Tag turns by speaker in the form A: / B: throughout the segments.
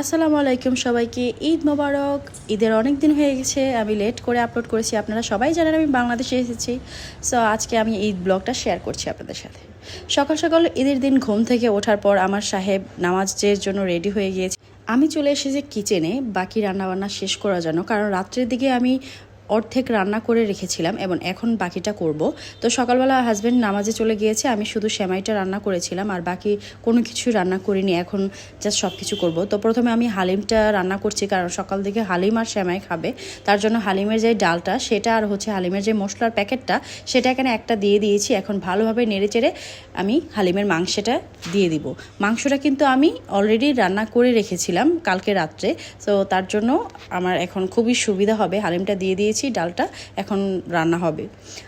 A: আসসালামু আলাইকুম সবাইকে, ঈদ মোবারক। ঈদের অনেক দিন হয়ে গেছে, আমি লেট করে আপলোড করেছি, আপনারা সবাই জানেন আমি বাংলাদেশে এসেছি। সো আজকে আমি ঈদ ব্লগটা শেয়ার করছি আপনাদের সাথে। সকাল সকাল ঈদের দিন ঘুম থেকে ওঠার পর আমার সাহেব নামাজের জন্য রেডি হয়ে গিয়েছে। আমি চলে এসেছি কিচেনে বাকি রান্নাবান্না শেষ করার জন্য, কারণ রাত্রের দিকে আমি অর্ধেক রান্না করে রেখেছিলাম এবং এখন বাকিটা করব। তো সকালবেলা হাজব্যান্ড নামাজে চলে গিয়েছে, আমি শুধু সেমাইটা রান্না করেছিলাম আর বাকি কোনো কিছু রান্না করিনি, এখন জাস্ট সব কিছু করব। তো প্রথমে আমি হালিমটা রান্না করছি, কারণ সকাল থেকে হালিম আর সেমাই খাবে, তার জন্য হালিমের যে ডালটা, সেটা আর হচ্ছে হালিমের যে মশলার প্যাকেটটা, সেটা এখানে একটা দিয়ে দিয়েছি, এখন ভালোভাবে নেড়ে চেড়ে আমি হালিমের মাংসটা দিয়ে দিব। মাংসটা কিন্তু আমি অলরেডি রান্না করে রেখেছিলাম কালকে রাত্রে, তো তার জন্য আমার এখন খুবই সুবিধা হবে, হালিমটা দিয়ে দিয়েছি ডালটা এখন রান্না হবে।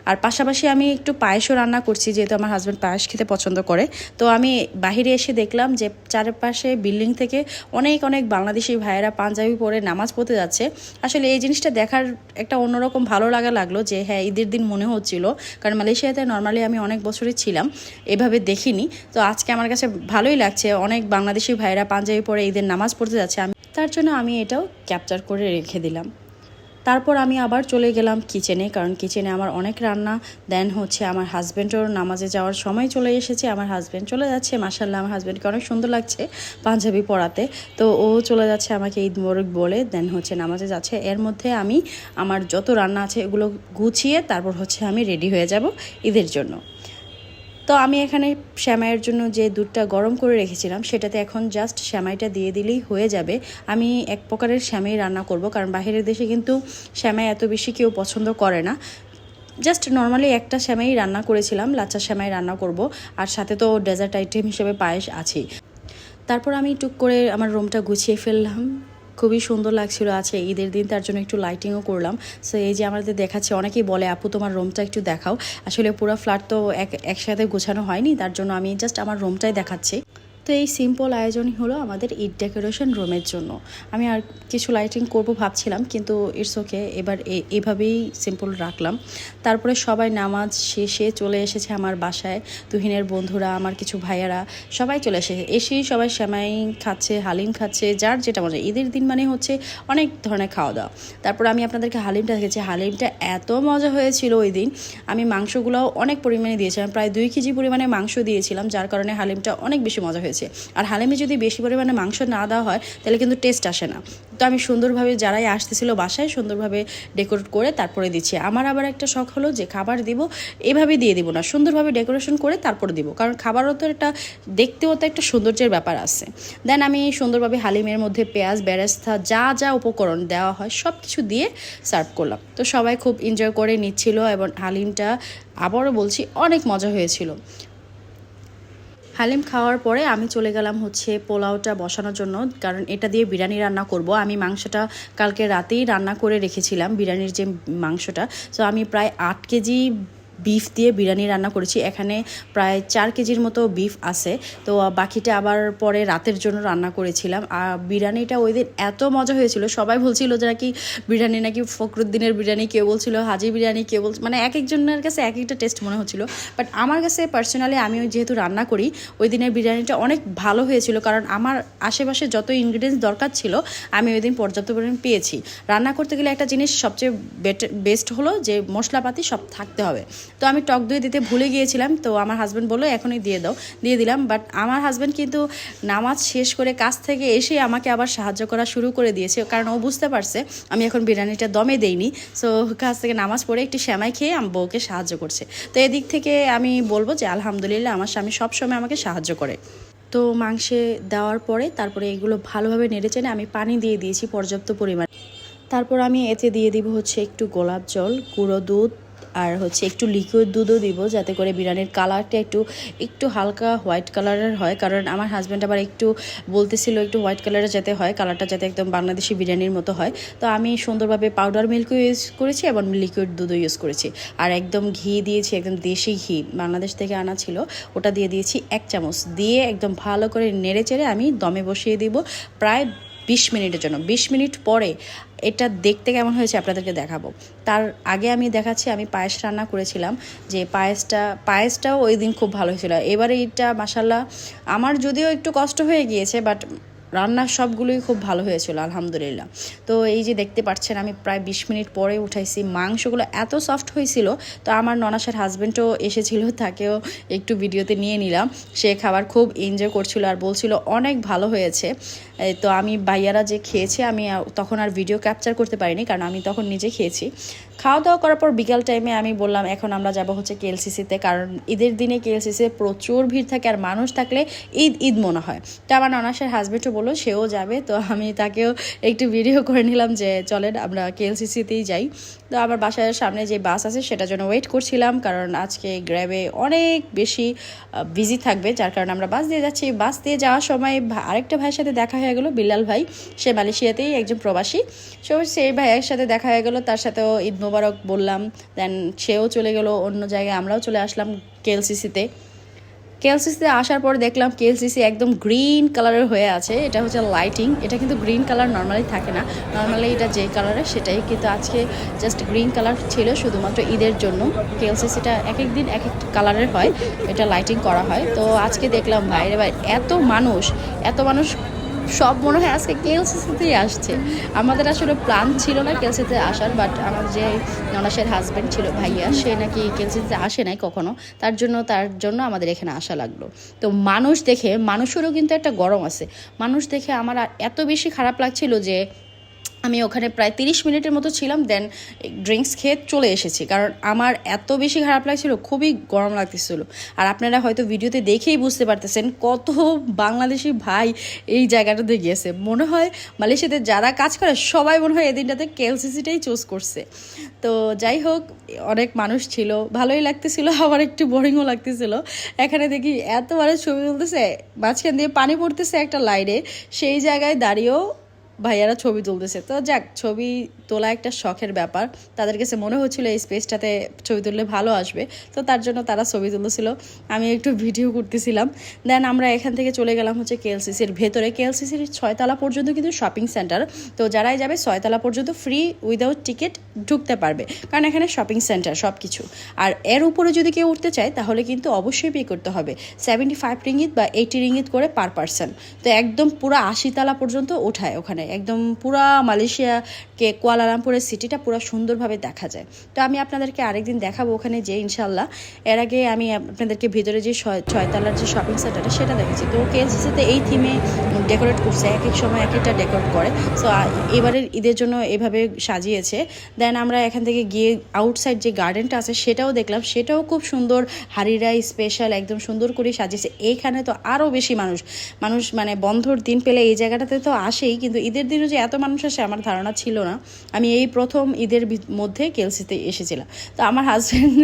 A: আর পাশাপাশি আমি একটু পায়েসও রান্না করছি, যেহেতু আমার হাজব্যান্ড পায়েস খেতে পছন্দ করে। তো আমি বাহিরে এসে দেখলাম যে চারপাশে বিল্ডিং থেকে অনেক অনেক বাংলাদেশি ভাইয়েরা পাঞ্জাবি পরে নামাজ পড়তে যাচ্ছে। আসলে এই জিনিসটা দেখার একটা অন্যরকম ভালো লাগা লাগল যে হ্যাঁ ঈদের দিন মনে হচ্ছিল। কারণ মালয়েশিয়াতে নর্মালি আমি অনেক বছরই ছিলাম, এভাবে দেখিনি। তো আজকে আমার কাছে ভালোই লাগছে, অনেক বাংলাদেশি ভাইয়েরা পাঞ্জাবি পরে ঈদের নামাজ পড়তে যাচ্ছে। আমি তার জন্য আমি এটাও ক্যাপচার করে রেখে দিলাম। তারপর আমি আবার চলে গেলাম কিচেনে কারণ কিচেনে আমার অনেক রান্না। দেন হচ্ছে আমার হাজব্যান্ডও নামাজে যাওয়ার সময় চলে এসেছে, আমার হাজব্যান্ড চলে যাচ্ছে। মাসাল্লাহ আমার হাজব্যান্ডকে অনেক সুন্দর লাগছে পাঞ্জাবি পরাতে। তো ও চলে যাচ্ছে আমাকে ঈদ মোরক বলে। দেন হচ্ছে নামাজে যাচ্ছে। এর মধ্যে আমি আমার যত রান্না আছে এগুলো গুছিয়ে তারপর হচ্ছে আমি রেডি হয়ে যাব ঈদের জন্য। তো আমি এখানে শ্যামাইয়ের জন্য যে দুধটা গরম করে রেখেছিলাম, সেটাতে এখন জাস্ট শ্যামাইটা দিয়ে দিলেই হয়ে যাবে। আমি এক প্রকারের শ্যামাই রান্না করব, কারণ বাইরের দেশে কিন্তু শ্যামাই এত বেশি কেউ পছন্দ করে না। জাস্ট নর্মালি একটা শ্যামাই রান্না করেছিলাম, লাচ্চা শ্যামাই রান্না করব, আর সাথে তো ডেজার্ট আইটেম হিসেবে পায়েস আছেই। তারপর আমি টুক করে আমার রুমটা গুছিয়ে ফেললাম। খুবই সুন্দর লাগছিল। আছে ঈদের দিন তার জন্য একটু লাইটিংও করলাম। সো এই যে আমাদের দেখাচ্ছে, অনেকেই বলে, আপু, তোমার রুমটা একটু দেখাও। আসলে পুরো ফ্ল্যাট তো এক, একসাথে গোছানো হয়নি, তার জন্য আমি জাস্ট আমার রুমটাই দেখাচ্ছি। তো এই সিম্পল আয়োজনই হলো আমাদের ঈদ ডেকোরেশন রুমের জন্য। আমি আর কিছু লাইটিং করব ভাবছিলাম, কিন্তু ইটস ওকে এবার এভাবেই সিম্পল রাখলাম। তারপরে সবাই নামাজ শেষে চলে এসেছে আমার বাসায়, তুহিনের বন্ধুরা, আমার কিছু ভাইয়ারা, সবাই চলে এসেছে এসেই সবাই সেমাই খাচ্ছে, হালিম খাচ্ছে, যার যেটা মজা। ঈদের দিন মানে হচ্ছে অনেক ধরনের খাওয়া দাওয়া। তারপর আমি আপনাদেরকে হালিমটা দেখেছি, হালিমটা এত মজা হয়েছিল ওই দিন। আমি মাংসগুলোও অনেক পরিমাণে দিয়েছিলাম, প্রায় দুই কেজি পরিমাণে মাংস দিয়েছিলাম, যার কারণে হালিমটা অনেক বেশি মজা হয়েছে আর হালিমে যদি বেশি পরিমাণে মাংস না দেওয়া হয়, তাহলে কিন্তু টেস্ট আসে না। তো আমি সুন্দরভাবে যারাই আসতেছিল বাসায় সুন্দরভাবে ডেকোরেট করে তারপরে দিচ্ছি। আমার আবার একটা শখ হলো যে খাবার দিব এভাবে দিয়ে দিব না। সুন্দরভাবে ডেকোরেশন করে তারপরে দিব। কারণ খাবারও তো একটা, দেখতেও তো একটা সৌন্দর্যের ব্যাপার আছে। দেন আমি সুন্দরভাবে হালিমের মধ্যে পেঁয়াজ, বেরেস্তা, যা যা উপকরণ দেওয়া হয় সব কিছু দিয়ে সার্ভ করলাম। তো সবাই খুব এনজয় করে নিচ্ছিল এবং হালিমটা আবারও বলছি, অনেক মজা হয়েছিল। হালিম খাওয়ার পরে আমি চলে গেলাম হচ্ছে পোলাওটা বসানোর জন্য, কারণ এটা দিয়ে বিরিয়ানি রান্না করব। আমি মাংসটা কালকে রাতেই রান্না করে রেখেছিলাম, বিরিয়ানির যে মাংসটা। তো আমি প্রায় আট কেজি বিফ দিয়ে বিরিয়ানি রান্না করেছি। এখানে প্রায় চার কেজির মতো বিফ আছে। তো বাকিটা আবার পরে রাতের জন্য রান্না করেছিলাম। আর বিরিয়ানিটা ওই দিন এত মজা হয়েছিল। সবাই বলছিল যে নাকি বিরিয়ানি নাকি ফখরুদ্দিনের বিরিয়ানি। কেউ বলছিল হাজি বিরিয়ানি, কেউ বলছিল মানে এক একজনের কাছে এক একটা টেস্ট মনে হচ্ছিল। বাট আমার কাছে পার্সোনালি আমি যেহেতু রান্না করি, ওই দিনের বিরিয়ানিটা অনেক ভালো হয়েছিল। কারণ আমার আশেপাশে যত ইনগ্রিডিয়েন্টস দরকার ছিল, আমি ওই দিন পর্যাপ্ত পরিমাণ পেয়েছি। রান্না করতে গেলে একটা জিনিস সবচেয়ে বেস্ট হলো যে মশলাপাতি সব থাকতে হবে। তো আমি টক দই দিতে ভুলে গিয়েছিলাম, তো আমার হাজব্যান্ড বলল, এখনই দিয়ে দাও। দিয়ে দিলাম বাট আমার হাজব্যান্ড কিন্তু নামাজ শেষ করে কাজ থেকে এসে আমাকে আবার সাহায্য করা শুরু করে দিয়েছে, কারণ ও বুঝতে পারছে, আমি এখন বিরিয়ানিটা দমে দেইনি সো কাজ থেকে নামাজ পড়ে একটি শ্যামাই খেয়ে আমার বউকে সাহায্য করছে। তো এদিক থেকে আমি বলব যে, আলহামদুলিল্লাহ, আমার স্বামী সবসময় আমাকে সাহায্য করে। তো মাংসে দেওয়ার পরে তারপরে এগুলো ভালোভাবে নেড়ে চেনে আমি পানি দিয়ে দিয়েছি পর্যাপ্ত পরিমাণ। তারপর আমি এতে দিয়ে দিব হচ্ছে একটু গোলাপ জল, গুঁড়ো দুধ আর হচ্ছে একটু লিকুইড দুধও দিব যাতে করে বিরিয়ানির কালারটা একটু একটু হালকা হোয়াইট কালারের হয়। কারণ আমার হাজব্যান্ড আবার একটু বলতেছিল একটু হোয়াইট কালারের যাতে হয় কালারটা যাতে একদম বাংলাদেশি বিরিয়ানির মতো হয়। তো আমি সুন্দরভাবে পাউডার মিল্কও ইউজ করেছি এবং লিকুইড দুধও ইউজ করেছি। আর একদম ঘি দিয়েছি, একদম দেশি ঘি, বাংলাদেশ থেকে আনা ছিল, ওটা দিয়ে দিয়েছি এক চামচ। দিয়ে একদম ভালো করে নেড়ে চেড়ে আমি দমে বসিয়ে দিব। প্রায় বিশ মিনিটের জন্য। বিশ মিনিট পরে এটা দেখতে কেমন হয়েছে আপনাদেরকে দেখাবো। তার আগে আমি দেখাচ্ছি, আমি পায়েস রান্না করেছিলাম যে পায়েসটা, পায়েসটাও ওই দিন খুব ভালো হয়েছিল। এবারে এটা মাসাল্লাহ আমার যদিও একটু কষ্ট হয়ে গিয়েছে বাট রান্না সবগুলোই খুব ভালো হয়েছিল, আলহামদুলিল্লাহ। তো এই যে দেখতে পাচ্ছেন, আমি প্রায় বিশ মিনিট পরে উঠাইছি। মাংসগুলো এত সফট হয়েছিল, তো আমার ননাসের হাজব্যান্ডও এসেছিল, তাকেও একটু ভিডিওতে নিয়ে নিলাম। সে খাবার খুব এনজয় করছিল আর বলছিল, অনেক ভালো হয়েছে। তো আমি ভাইয়ারা যে খেয়েছে, আমি তখন আর ভিডিও ক্যাপচার করতে পারিনি, কারণ আমি তখন নিজে খেয়েছি। খাওয়া দাওয়া করার পর বিকাল টাইমে আমি বললাম, এখন আমরা যাব হচ্ছে কেএলসিসিতে কারণ ঈদের দিনে কেএলসিসিতে প্রচুর ভিড় থাকে আর মানুষ থাকলে ঈদ ঈদ মনে হয়। তো আমার ননাসের হাজব্যান্ডও বলল, সেও যাবে। তো আমি তাকেও একটু ভিডিও করে নিলাম যে, চলেন, আমরা কেএলসিসিতেই যাই। তো আমার বাসার সামনে যে বাস আছে, সেটার জন্য ওয়েট করছিলাম, কারণ আজকে গ্র্যাবে অনেক বেশি বিজি থাকবে, যার কারণে আমরা বাস দিয়ে যাচ্ছি। বাস দিয়ে যাওয়ার সময় আরেকটা ভাইয়ের সাথে দেখা হয়ে গেলো বিল্লাল ভাই। সে মালয়েশিয়াতেই একজন প্রবাসী। সো সেই ভাইয়ের সাথে দেখা হয়ে গেলো, তার সাথেও ঈদ মোবারক বললাম। দেন সেও চলে গেলো অন্য জায়গায়, আমরাও চলে আসলাম কেএলসিসিতে। কেএলসিসিতে আসার পর দেখলাম কেএলসিসি একদম গ্রিন কালারের হয়ে আছে। এটা হচ্ছে লাইটিং এটা কিন্তু গ্রিন কালার নর্মালি থাকে না। নর্মালি এটা যে কালারের সেটাই। কিন্তু আজকে জাস্ট গ্রিন কালার ছিল শুধুমাত্র ঈদের জন্য। কেএলসিসিটা এক এক দিন এক এক কালারের হয়। এটা লাইটিং করা হয়। তো আজকে দেখলাম, বাইরে বাইরে এত মানুষ এত মানুষ সব মনে হয় আজকে কেএলসিসিতেই আসছে। আমাদের আসলে প্ল্যান ছিল না কেএলসিতে আসার বাট আমার যে ননাসের হাজব্যান্ড ছিল ভাইয়া, সে নাকি কেএলসিতে আসে নাই কখনো। তার জন্য তার জন্য আমাদের এখানে আসা লাগল। তো মানুষ দেখে, মানুষেরও কিন্তু একটা গরম আছে। মানুষ দেখে আমার এত বেশি খারাপ লাগছিল যে আমি ওখানে প্রায় তিরিশ মিনিটের মতো ছিলাম দেন ড্রিঙ্কস খেয়ে চলে এসেছি। কারণ আমার এত বেশি খারাপ লাগছিল, খুবই গরম লাগতেছিল। আর আপনারা হয়তো ভিডিওতে দেখেই বুঝতে পারতেছেন কত বাংলাদেশি ভাই এই জায়গাটাতে গিয়েছে। মনে হয় মালয়েশিয়াতে যারা কাজ করে, সবাই মনে হয় এদিনটাতে কেএলসিসিটাই চুজ করছে। তো যাই হোক, অনেক মানুষ ছিল, ভালোই লাগতেছিল, আবার একটু বোরিংও লাগতেছিল। এখানে দেখি এত মানুষ ছবি তুলতেছে, মাঝখান দিয়ে পানি পড়তেছে একটা লাইনে, সেই জায়গায় দাঁড়িয়েও ভাইয়ারা ছবি তুলতেছে। তো যাক, ছবি তোলা একটা শখের ব্যাপার। তাদের কাছে মনে হচ্ছিল এই স্পেসটাতে ছবি তুললে ভালো আসবে। তো তার জন্য তারা ছবি তুলতেছিল। আমি একটু ভিডিও করতেছিলাম। দেন আমরা এখান থেকে চলে গেলাম হচ্ছে কেএলসিসির ভেতরে। কেএলসিসির ছয়তলা পর্যন্ত কিন্তু শপিং সেন্টার তো যারাই যাবে ছয়তলা পর্যন্ত ফ্রি উইদাউট টিকিট ঢুকতে পারবে। কারণ এখানে শপিং সেন্টার সব কিছু আর এর উপরে যদি কেউ উঠতে চায়, তাহলে কিন্তু অবশ্যই পে করতে হবে। সেভেন্টি ফাইভ রিঙ্গিত বা এইটি রিঙ্গিত করে পার পার্সন তো একদম পুরো আশিতলা পর্যন্ত ওঠায় ওখানে। একদম পুরা মালয়েশিয়াকে কুয়ালালামপুরের সিটিটা পুরো সুন্দরভাবে দেখা যায়। তো আমি আপনাদেরকে আরেকদিন দেখাবো ওখানে যে ইনশাল্লাহ এর আগে আমি আপনাদেরকে ভিতরে যে ছয়, ছয়তলার যে শপিং সেন্টারটা সেটা দেখেছি। তো কেএলসিসিতে এই থিমে ডেকোরেট করছে, এক এক সময় এক একটা ডেকোরেট করে। সো এবারের ঈদের জন্য এভাবে সাজিয়েছে। দেন আমরা এখান থেকে গিয়ে আউটসাইড যে গার্ডেনটা আছে, সেটাও দেখলাম। সেটাও খুব সুন্দর হারিরাই স্পেশাল একদম সুন্দর করে সাজিয়েছে। এইখানে তো আরও বেশি মানুষ। মানুষ মানে বন্ধর দিন পেলে এই জায়গাটাতে তো আসেই, কিন্তু ঈদের দিনও যে এত মানুষ আসে আমার ধারণা ছিল না। আমি এই প্রথম ঈদের মধ্যে কেলসিতে এসেছিলাম। তো আমার হাজব্যান্ড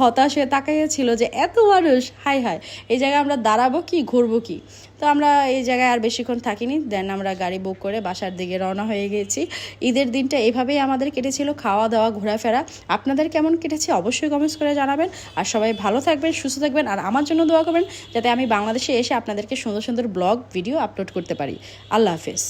A: হতাশ হয়ে তাকাইয়েছিল যে, এত মানুষ? হাই হাই এই জায়গায় আমরা দাঁড়াবো কি? ঘুরবো কি? তো আমরা এই জায়গায় আর বেশিক্ষণ থাকিনি। দেন আমরা গাড়ি বুক করে বাসার দিকে রওনা হয়ে গেছি। ঈদের দিনটা এভাবেই আমাদের কেটেছিল খাওয়া দাওয়া ঘোরাফেরা। আপনাদের কেমন কেটেছে অবশ্যই কমেন্টস করে জানাবেন। আর সবাই ভালো থাকবেন, সুস্থ থাকবেন। আর আমার জন্য দোয়া করবেন, যাতে আমি বাংলাদেশে এসে আপনাদেরকে সুন্দর সুন্দর ব্লগ ভিডিও আপলোড করতে পারি। আল্লাহ হাফেজ।